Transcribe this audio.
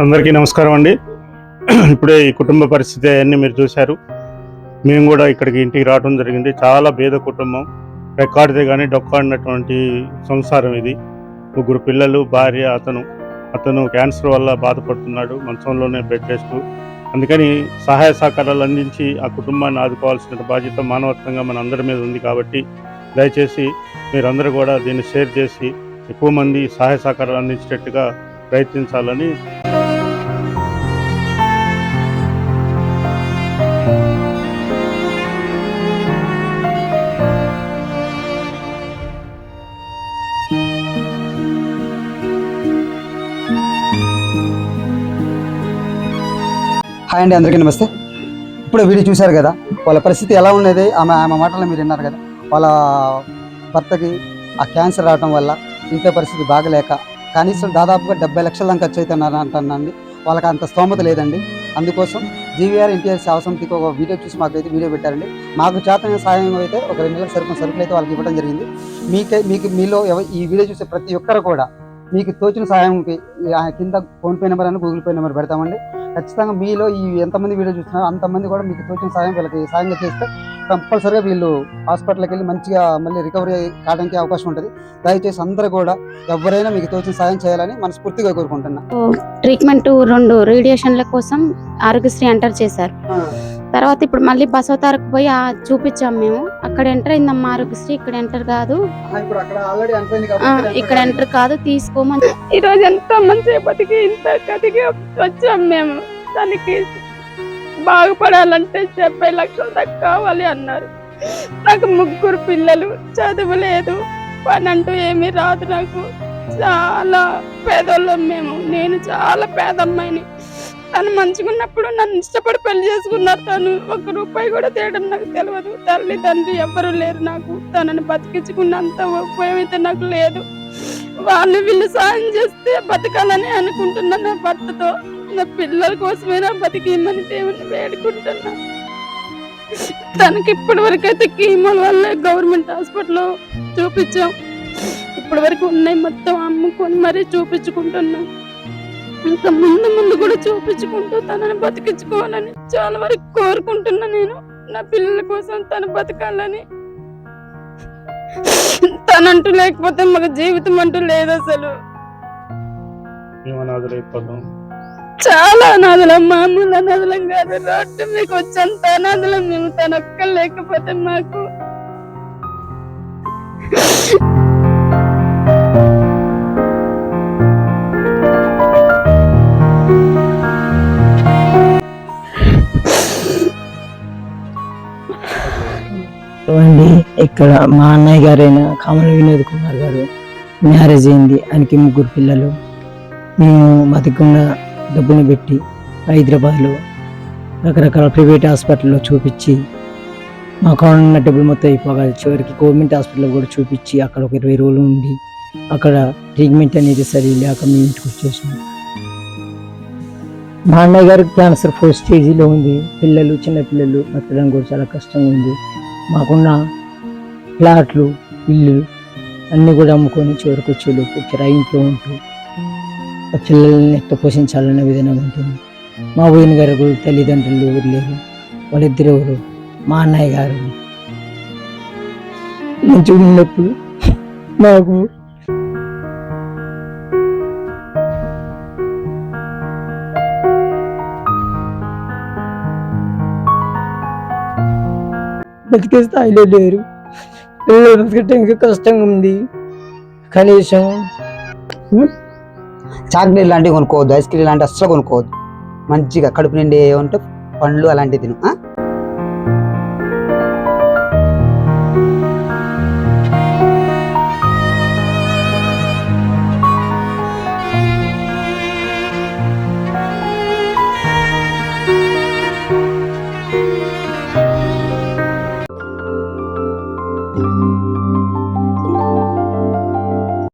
అందరికీ నమస్కారం అండి. ఇప్పుడే ఈ కుటుంబ పరిస్థితి అవన్నీ మీరు చూశారు. మేము కూడా ఇక్కడికి ఇంటికి రావడం జరిగింది. చాలా పేద కుటుంబం. రెక్కాడితే కానీ డొక్కాడినటువంటి సంసారం ఇది. ముగ్గురు పిల్లలు భార్య అతను. అతను క్యాన్సర్ వల్ల బాధపడుతున్నాడు. మంచంలోనే బెడ్ రెస్ట్. అందుకని సహాయ సహకారాలు అందించి ఆ కుటుంబాన్ని ఆదుకోవాల్సిన బాధ్యత మానవత్వంగా మన అందరి మీద ఉంది కాబట్టి దయచేసి మీరందరూ కూడా దీన్ని షేర్ చేసి ఎక్కువ మంది సహాయ సహకారాలు అందించేటట్టుగా ప్రయత్నించాలని హాయ్ అండి అందరికీ నమస్తే. ఇప్పుడు వీడియో చూశారు కదా వాళ్ళ పరిస్థితి ఎలా ఉండేది ఆమె ఆమె మాటలు మీరు విన్నారు కదా. వాళ్ళ భర్తకి ఆ క్యాన్సర్ రావడం వల్ల ఇంట్లో పరిస్థితి బాగలేక కనీసం దాదాపుగా డెబ్బై లక్షల దాకా ఖర్చు అవుతున్నారు అంటున్నాండి వాళ్ళకి అంత స్తోమత లేదండి. అందుకోసం జీవీఆర్ ఎన్టీఆర్ సేవ ఒక వీడియో చూసి మాకైతే వీడియో పెట్టారండి. మాకు చేతన సాయం అయితే ఒక రెండు నెలల సరుకు సరుకులు అయితే వాళ్ళకి ఇవ్వడం జరిగింది. మీకే మీకు మీలో ఈ వీడియో చూసే ప్రతి ఒక్కరు కూడా మీకు తోచిన ఆ కింద ఫోన్పే నెంబర్ అని గూగుల్ పే నెంబర్ పెడతామండి. ఖచ్చితంగా మీలో ఈ ఎంతమంది వీడియో చూస్తున్నారో అంతమంది కూడా మీకు తోచిన సాయం వీళ్ళకి సాయంగా చేస్తే కంపల్సరీగా వీళ్ళు హాస్పిటల్కి వెళ్ళి మంచిగా మళ్ళీ రికవరీ కావడానికి అవకాశం ఉంటుంది. దయచేసి అందరూ కూడా ఎవరైనా మీకు తోచిన సాయం చేయాలని మనస్ఫూర్తిగా కోరుకుంటున్నా. ట్రీట్మెంట్ రెండు రేడియేషన్ల కోసం ఆరోగ్యశ్రీ ఎంటర్ చేశారు. తర్వాత ఇప్పుడు మళ్ళీ బసవతారకు పోయి ఆ చూపించాం మేము. అక్కడ ఎంటర్ అయిందమ్మా ఆరోగ్యశ్రీ. ఇక్కడ ఎంటర్ కాదు. ఇప్పుడు అక్కడ ఆల్రెడీ అంటైంది ఆ, ఇక్కడ ఎంటర్ కాదు. తీసుకోమని. ఈ రోజు ఎంతో బతికి ఇంత గదికి వచ్చాం మేము. దానికి బాగుపడాలంటే డెబ్బై లక్షలు దాకా కావాలి అన్నారు. నాకు ముగ్గురు పిల్లలు చదువు లేదు. పని అంటూ ఏమీ రాదు నాకు. చాలా పేదోళ్ళం మేము. నేను చాలా పేదమ్మాయిని. తను మంచిగున్నప్పుడు నన్ను ఇష్టపడి పెళ్ళి చేసుకున్నారు. తను ఒక రూపాయి కూడా తేయడం నాకు తెలియదు తల్లి తండ్రి ఎవ్వరూ లేరు నాకు. తనని బతికించుకున్నంత ఉపయోగం అయితే నాకు లేదు. వాళ్ళు వీళ్ళు సాయం చేస్తే బతకాలని అనుకుంటున్నా నా భర్తతో. నా పిల్లల కోసమైనా బతికిమ్మని దేవుని వేడుకుంటున్నా. తనకి ఇప్పటి వరకు అయితే కీమోల వల్ల గవర్నమెంట్ హాస్పిటల్లో చూపించాం. ఇప్పటి వరకు ఉన్నాయి మొత్తం అమ్ముకొని మరీ చూపించుకుంటున్నాం. ఇంకా ముందు ముందు కూడా చూపించుకుంటూ తనని బతికించుకోవాలని చాలా వరకు కోరుకుంటున్నా నేను. నా పిల్లల కోసం తను బతకాలని. తనంటూ లేకపోతే మాకు జీవితం అంటూ లేదు అసలు. చాలా అనాథలం మామూలు అనాథలం కాదు. రోడ్డు మీకు వచ్చేంత అనాథలం మేము తన ఒక్క లేకపోతే మాకు. అండి ఇక్కడ మా అన్నయ్య గారైన కమల వినోద్ కుమార్ గారు మ్యారేజ్ అయింది. ఆయనకి ముగ్గురు పిల్లలు. మేము బతికుండా డబ్బుని పెట్టి హైదరాబాద్లో రకరకాల ప్రైవేట్ హాస్పిటల్లో చూపించి మాకు ఉన్న డబ్బులు మొత్తం అయిపోగా చివరికి గవర్నమెంట్ హాస్పిటల్లో కూడా చూపించి అక్కడ ఒక ఇరవై రోజులు ఉండి అక్కడ ట్రీట్మెంట్ అనేది సరి లేక మేము ఇంటికి వచ్చేసాం. మా అన్నయ్య గారికి క్యాన్సర్ ఫోర్ స్టేజీలో ఉంది. పిల్లలు చిన్న పిల్లలు బతకడం కూడా చాలా కష్టంగా ఉంది. మాకున్న ప్లాట్లు ఇల్లు అన్నీ కూడా అమ్ముకొని చివరికి వచ్చేలోపు కిరాయి ఇంట్లో ఉంటూ పిల్లల్ని ఎట్ట పోషించాలనే విధానం ఉంటుంది. మా వదిన గారు కూడా తల్లిదండ్రులు ఎవరు లేరు. వాళ్ళిద్దరు ఎవరు? మా అన్నయ్య గారు. మంచిగా ఉన్నప్పుడు మాకు బతికే స్థాయిలో లేరు. పిల్లలు బతకటం ఇంకా కష్టంగా ఉంది. కనీసం చాక్లెట్ లాంటివి కొనుక్కోవద్దు ఐస్ క్రీమ్ లాంటివి అస్సలు కొనుక్కోవద్దు. మంచిగా కడుపు నిండి ఏమంటే పండ్లు అలాంటివి తిను